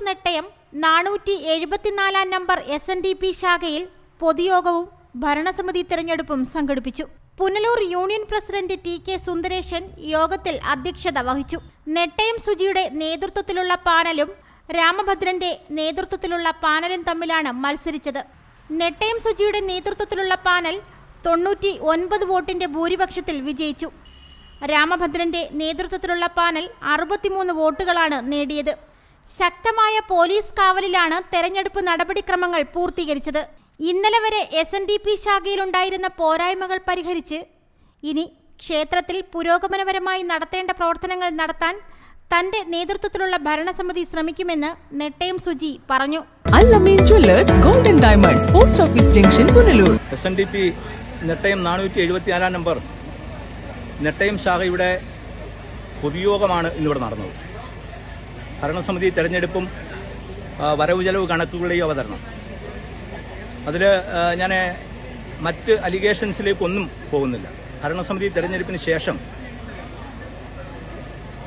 നെട്ടയം നാനൂറ്റി എഴുപത്തിനാലാം number S N D P ശാഖയിൽ പൊതുയോഗവും ഭരണസമിതി തെരഞ്ഞെടുപ്പും സംഘടിപ്പിച്ചു. Punalur union president T K Sundareshan യോഗത്തിൽ അധ്യക്ഷത വഹിച്ചു. നെട്ടയം സുജിയുടെ നേതൃത്വത്തിലുള്ള പാനലും രാമഭദ്രന്റെ നേതൃത്വത്തിലുള്ള പാനലും തമ്മിലാണ് മത്സരിച്ചത്. നെട്ടയം സുജിയുടെ നേതൃത്വത്തിലുള്ള പാനൽ തൊണ്ണൂറ്റി ഒൻപത് വോട്ടിന്റെ ഭൂരിപക്ഷത്തിൽ വിജയിച്ചു. രാമഭദ്രന്റെ നേതൃത്വത്തിലുള്ള പാനൽ അറുപത്തിമൂന്ന് വോട്ടുകളാണ് നേടിയത്. ശക്തമായ പോലീസ് കാവലിലാണ് തെരഞ്ഞെടുപ്പ് നടപടിക്രമങ്ങൾ പൂർത്തീകരിച്ചത്. ഇന്നലെ വരെ എസ് എൻ ഡി പി ശാഖയിലുണ്ടായിരുന്ന പോരായ്മകൾ പരിഹരിച്ച് ഇനി ക്ഷേത്രത്തിൽ പുരോഗമനപരമായി നടത്തേണ്ട പ്രവർത്തനങ്ങൾ നടത്താൻ തന്റെ നേതൃത്വത്തിലുള്ള ഭരണസമിതി ശ്രമിക്കുമെന്ന് നെട്ടയം സുജി പറഞ്ഞു. Golden diamonds post office junction Punalur S N D P Nettayam നാനൂറ്റി എഴുപത്തിനാലാം നമ്പർ നെട്ടയം ശാഖയുടെ പൊതുയോഗമാണ് ഇന്നിവിടെ നടന്നത്. ഭരണസമിതി തെരഞ്ഞെടുപ്പും വരവ് ചെലവ് കണക്കുകളുടെയും അവതരണം. അതിൽ ഞാൻ മറ്റ് അലിഗേഷൻസിലേക്കൊന്നും പോകുന്നില്ല. ഭരണസമിതി തെരഞ്ഞെടുപ്പിന് ശേഷം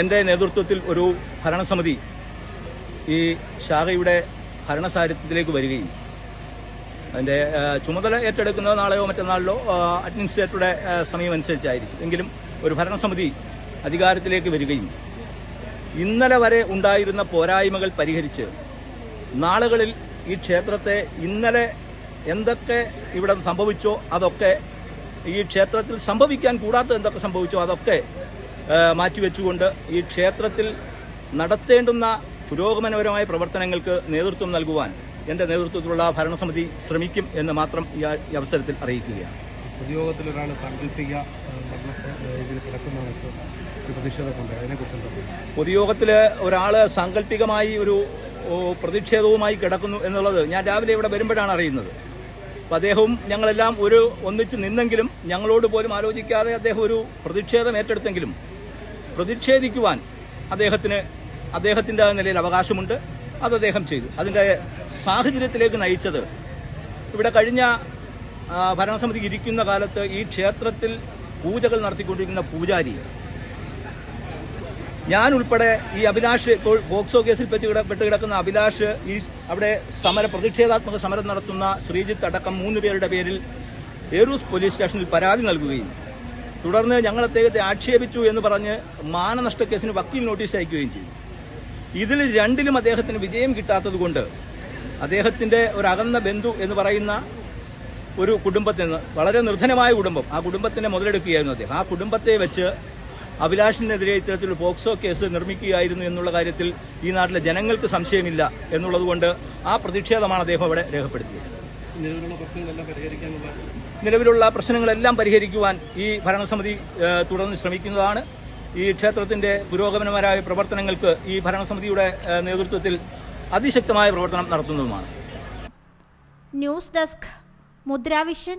എന്റെ നേതൃത്വത്തിൽ ഒരു ഭരണസമിതി ഈ ശാഖയുടെ ഭരണസാരഥ്യത്തിലേക്ക് വരികയും അതിന്റെ ചുമതല ഏറ്റെടുക്കുന്നത് നാളെയോ മറ്റന്നാളിലോ അഡ്മിനിസ്ട്രേറ്ററുടെ സമയം അനുസരിച്ചായിരിക്കും. എങ്കിലും ഒരു ഭരണസമിതി അധികാരത്തിലേക്ക് വരികയും ഇന്നലെ വരെ ഉണ്ടായിരുന്ന പോരായ്മകൾ പരിഹരിച്ച് നാളുകളിൽ ഈ ക്ഷേത്രത്തെ ഇന്നലെ എന്തൊക്കെ ഇവിടെ സംഭവിച്ചോ അതൊക്കെ ഈ ക്ഷേത്രത്തിൽ സംഭവിക്കാൻ കൂടാത്ത എന്തൊക്കെ സംഭവിച്ചോ അതൊക്കെ മാറ്റിവെച്ചുകൊണ്ട് ഈ ക്ഷേത്രത്തിൽ നടത്തേണ്ടുന്ന പുരോഗമനപരമായ പ്രവർത്തനങ്ങൾക്ക് നേതൃത്വം നൽകുവാൻ എന്റെ നേതൃത്വത്തിലുള്ള ഭരണസമിതി ശ്രമിക്കും എന്ന് മാത്രം ഈ അവസരത്തിൽ അറിയിക്കുകയാണ്. പൊതുയോഗത്തിൽ ഒരാൾ സാങ്കല്പിക ഇതിൽ പ്രതിഷേധമുണ്ട്. അതിനെക്കുറിച്ച് പൊതുയോഗത്തിൽ ഒരാൾ സാങ്കല്പികമായി ഒരു പ്രതിഷേധവുമായി കിടക്കുന്നു എന്നുള്ളത് ഞാൻ രാവിലെ ഇവിടെ വരുമ്പോഴാണ് അറിയുന്നത്. അപ്പം അദ്ദേഹവും ഞങ്ങളെല്ലാം ഒരു ഒന്നിച്ച് നിന്നെങ്കിലും ഞങ്ങളോട് പോലും ആലോചിക്കാതെ അദ്ദേഹം ഒരു പ്രതിഷേധം ഏറ്റെടുത്തെങ്കിലും പ്രതിഷേധിക്കുവാൻ അദ്ദേഹത്തിന് അദ്ദേഹത്തിന്റെ നിലയിൽ അവകാശമുണ്ട്. അത് അദ്ദേഹം ചെയ്തു. അതിന്റെ സാഹചര്യത്തിലേക്ക് നയിച്ചത് ഇവിടെ കഴിഞ്ഞ ഭരണസമിതി ഇരിക്കുന്ന കാലത്ത് ഈ ക്ഷേത്രത്തിൽ പൂജകൾ നടത്തിക്കൊണ്ടിരിക്കുന്ന പൂജാരി ഞാൻ ഉൾപ്പെടെ ഈ അഭിലാഷ് ഇപ്പോൾ ബോക്സോ കേസിൽ പെട്ട് കിടക്കുന്ന അഭിലാഷ് ഈ അവിടെ സമര പ്രതിഷേധാത്മക സമരം നടത്തുന്ന ശ്രീജിത്ത് അടക്കം മൂന്ന് പേരുടെ പേരിൽ ഏറൂസ് പോലീസ് സ്റ്റേഷനിൽ പരാതി നൽകുകയും തുടർന്ന് ഞങ്ങൾ അദ്ദേഹത്തെ ആക്ഷേപിച്ചു എന്ന് പറഞ്ഞ് മാനനഷ്ട കേസിന് വക്കീൽ നോട്ടീസ് അയക്കുകയും ചെയ്തു. ഇതിൽ രണ്ടിലും അദ്ദേഹത്തിന് വിജയം കിട്ടാത്തതുകൊണ്ട് അദ്ദേഹത്തിന്റെ ഒരു അകന്ന ബന്ധു എന്ന് പറയുന്ന ഒരു കുടുംബത്തിൽ നിന്ന് വളരെ നിർധനമായ കുടുംബം ആ കുടുംബത്തിനെ മുതലെടുക്കുകയായിരുന്നു അദ്ദേഹം. ആ കുടുംബത്തെ വെച്ച് അഭിലാഷിനെതിരെ ഇത്തരത്തിൽ പോക്സോ കേസ് നിർമ്മിക്കുകയായിരുന്നു എന്നുള്ള കാര്യത്തിൽ ഈ നാട്ടിലെ ജനങ്ങൾക്ക് സംശയമില്ല എന്നുള്ളതുകൊണ്ട് ആ പ്രതിഷേധമാണ് അദ്ദേഹം അവിടെ രേഖപ്പെടുത്തിയത്. നിലവിലുള്ള പ്രശ്നങ്ങളെല്ലാം പരിഹരിക്കാനുള്ള നിലവിലുള്ള പ്രശ്നങ്ങളെല്ലാം പരിഹരിക്കുവാൻ ഈ ഭരണസമിതി തുടർന്ന് ശ്രമിക്കുന്നതാണ്. ഈ ക്ഷേത്രത്തിന്റെ പുരോഗമനപരമായ പ്രവർത്തനങ്ങൾക്ക് ഈ ഭരണസമിതിയുടെ നേതൃത്വത്തിൽ അതിശക്തമായ പ്രവർത്തനം നടത്തുന്നതുമാണ്. News desk Mudra Vision.